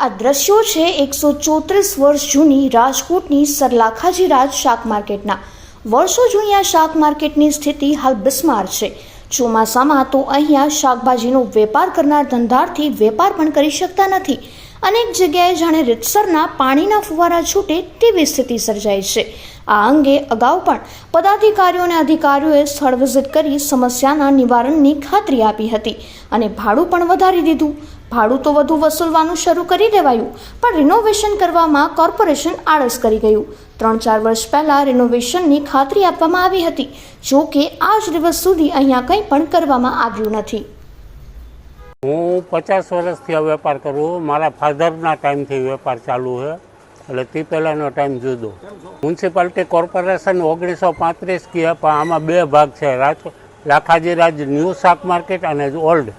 આ દ્રશ્યો છે એકસો ચોત્રીસ વર્ષ જૂની રાજકોટની સરલાખાજી રાજ શાક માર્કેટના. વર્ષો જૂની આ શાક માર્કેટની સ્થિતિ હાલ બિસ્માર છે. ચોમાસામાં તો અહીંયા શાકભાજીનો વેપાર કરનાર ધંધાર્થી વેપાર પણ કરી શકતા નથી. અનેક જગ્યાએ જાણે રીતસરના પાણીના ફુવારા છૂટે તેવી સ્થિતિ સર્જાય છે. આ અંગે અગાઉ પણ પદાધિકારીઓ અને અધિકારીઓએ સ્થળ વિઝિટ કરી સમસ્યાના નિવારણની ખાતરી આપી હતી અને ભાડું પણ વધારી દીધું. ભાડું તો વધુ વસૂલવાનું શરૂ કરી દેવાયું, પણ રિનોવેશન કરવામાં કોર્પોરેશન આળસ કરી ગયું. ત્રણ ચાર વર્ષ પહેલાં રિનોવેશનની ખાતરી આપવામાં આવી હતી. જો કે આજ દિવસ સુધી અહીંયા કંઈ પણ કરવામાં આવ્યું નથી. હું પચાસ વર્ષથી આ વેપાર કરું મારા ફાધરના ટાઈમથી વેપાર ચાલુ છે. એટલે તે પહેલાંનો ટાઈમ જુદો. મ્યુનિસિપાલિટી કોર્પોરેશન ઓગણીસો પાંત્રીસ કહે પણ આમાં બે ભાગ છે. રાજ લાખાજી રાજ ન્યૂ શાક માર્કેટ અને ઓલ્ડ.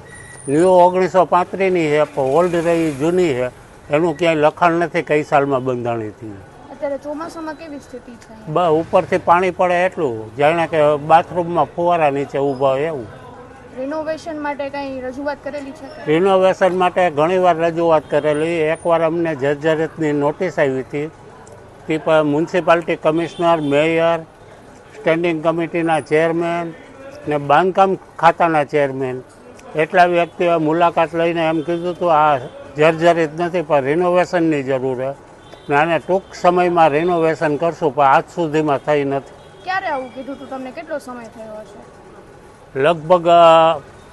ન્યૂ ઓગણીસો પાંત્રીસની છે પણ ઓલ્ડ રહી જૂની છે એનું ક્યાંય લખાણ નથી કઈ સાલમાં બંધાણી હતી. અત્યારે ચોમાસામાં કેવી સ્થિતિ છે? ઉપરથી પાણી પડે એટલું. જાણે કે બાથરૂમમાં ફુવારા નીચે ઊભા હોય એવું. રિનોવેશન માટે કંઈ રજૂઆત કરેલી છે? રિનોવેશન માટે ઘણીવાર રજૂઆત કરેલી. એકવાર અમને જર્જરિતની નોટિસ આવી હતી. તે પણ મ્યુનિસિપાલિટી કમિશનર મેયર સ્ટેન્ડિંગ કમિટીના ચેરમેન ને બાંધકામ ખાતાના ચેરમેન એટલા વ્યક્તિઓએ મુલાકાત લઈને એમ કીધું હતું આ જર્જરિત નથી પણ રિનોવેશનની જરૂર છે. ને આને ટૂંક સમયમાં રિનોવેશન કરશું પણ આજ સુધીમાં થઈ નથી. ક્યારે આવું કીધું હતું તમને? કેટલો સમય થયો હશે? લગભગ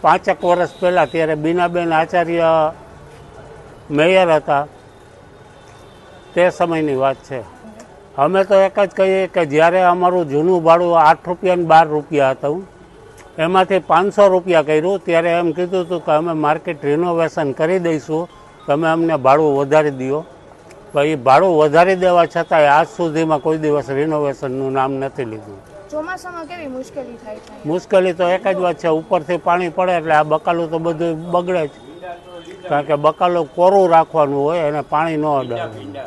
પાંચેક વર્ષ પહેલાં ત્યારે બીનાબેન આચાર્ય મેયર હતા. તે સમયની વાત છે. અમે તો એક જ કહીએ કે જ્યારે અમારું જૂનું ભાડું આઠ રૂપિયા બાર રૂપિયા હતું, એમાંથી પાંચસો રૂપિયા કર્યું, ત્યારે એમ કીધું હતું કે અમે માર્કેટ રિનોવેશન કરી દઈશું, તમે અમને ભાડું વધારી દો. એ ભાડું વધારી દેવા છતાંય આજ સુધીમાં કોઈ દિવસ રિનોવેશનનું નામ નથી લીધું. ચોમાસામાં કેવી મુશ્કેલી થાય મુશ્કેલી તો એક જ વાત છે, ઉપરથી પાણી પડે એટલે આ બકાલું તો બધું બગડે જ. કારણ કે બકાલું કોરું રાખવાનું હોય અને પાણી ન અડાડે